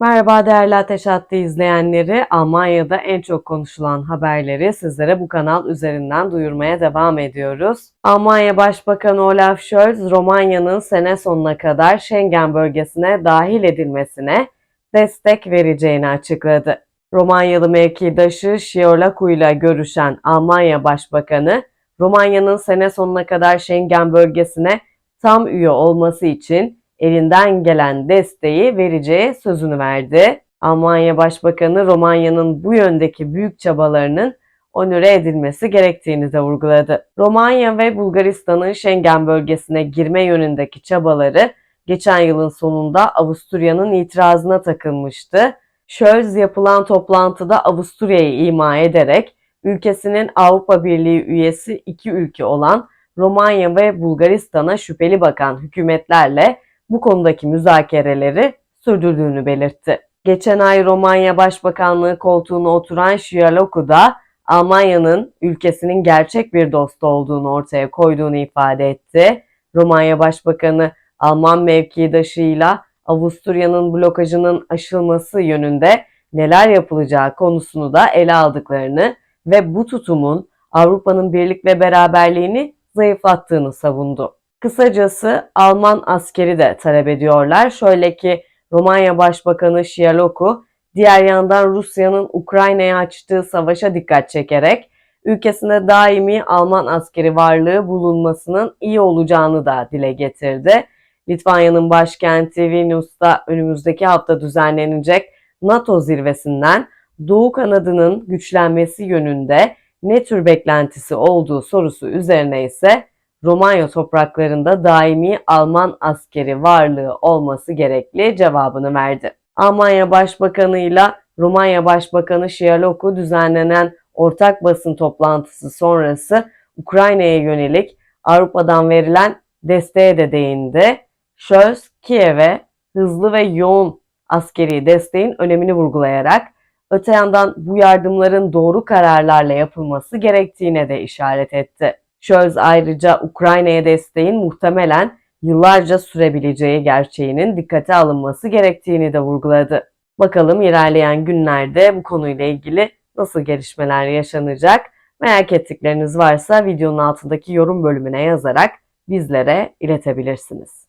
Merhaba değerli Ateş Hattı izleyenleri. Almanya'da en çok konuşulan haberleri sizlere bu kanal üzerinden duyurmaya devam ediyoruz. Almanya Başbakanı Olaf Scholz, Romanya'nın sene sonuna kadar Schengen bölgesine dahil edilmesine destek vereceğini açıkladı. Romanyalı mevkidaşı Şiorlaku ile görüşen Almanya Başbakanı, Romanya'nın sene sonuna kadar Schengen bölgesine tam üye olması için elinden gelen desteği vereceği sözünü verdi. Almanya Başbakanı Romanya'nın bu yöndeki büyük çabalarının onure edilmesi gerektiğini de vurguladı. Romanya ve Bulgaristan'ın Schengen bölgesine girme yönündeki çabaları geçen yılın sonunda Avusturya'nın itirazına takılmıştı. Scholz yapılan toplantıda Avusturya'yı ima ederek ülkesinin Avrupa Birliği üyesi iki ülke olan Romanya ve Bulgaristan'a şüpheli bakan hükümetlerle bu konudaki müzakereleri sürdürdüğünü belirtti. Geçen ay Romanya Başbakanlığı koltuğuna oturan Şiyaloku da Almanya'nın ülkesinin gerçek bir dostu olduğunu ortaya koyduğunu ifade etti. Romanya Başbakanı Alman mevkidaşıyla Avusturya'nın blokajının aşılması yönünde neler yapılacağı konusunu da ele aldıklarını ve bu tutumun Avrupa'nın birlik ve beraberliğini zayıflattığını savundu. Kısacası Alman askeri de talep ediyorlar. Şöyle ki Romanya Başbakanı Şialoku diğer yandan Rusya'nın Ukrayna'ya açtığı savaşa dikkat çekerek ülkesinde daimi Alman askeri varlığı bulunmasının iyi olacağını da dile getirdi. Litvanya'nın başkenti Vilnius'ta önümüzdeki hafta düzenlenecek NATO zirvesinden Doğu kanadının güçlenmesi yönünde ne tür beklentisi olduğu sorusu üzerine ise Romanya topraklarında daimi Alman askeri varlığı olması gerekli cevabını verdi. Almanya Başbakanı ile Romanya Başbakanı Şialoku düzenlenen ortak basın toplantısı sonrası Ukrayna'ya yönelik Avrupa'dan verilen desteğe de değindi. Scholz, Kiev'e hızlı ve yoğun askeri desteğin önemini vurgulayarak öte yandan bu yardımların doğru kararlarla yapılması gerektiğine de işaret etti. Scholz ayrıca Ukrayna'ya desteğin muhtemelen yıllarca sürebileceği gerçeğinin dikkate alınması gerektiğini de vurguladı. Bakalım ilerleyen günlerde bu konuyla ilgili nasıl gelişmeler yaşanacak? Merak ettikleriniz varsa videonun altındaki yorum bölümüne yazarak bizlere iletebilirsiniz.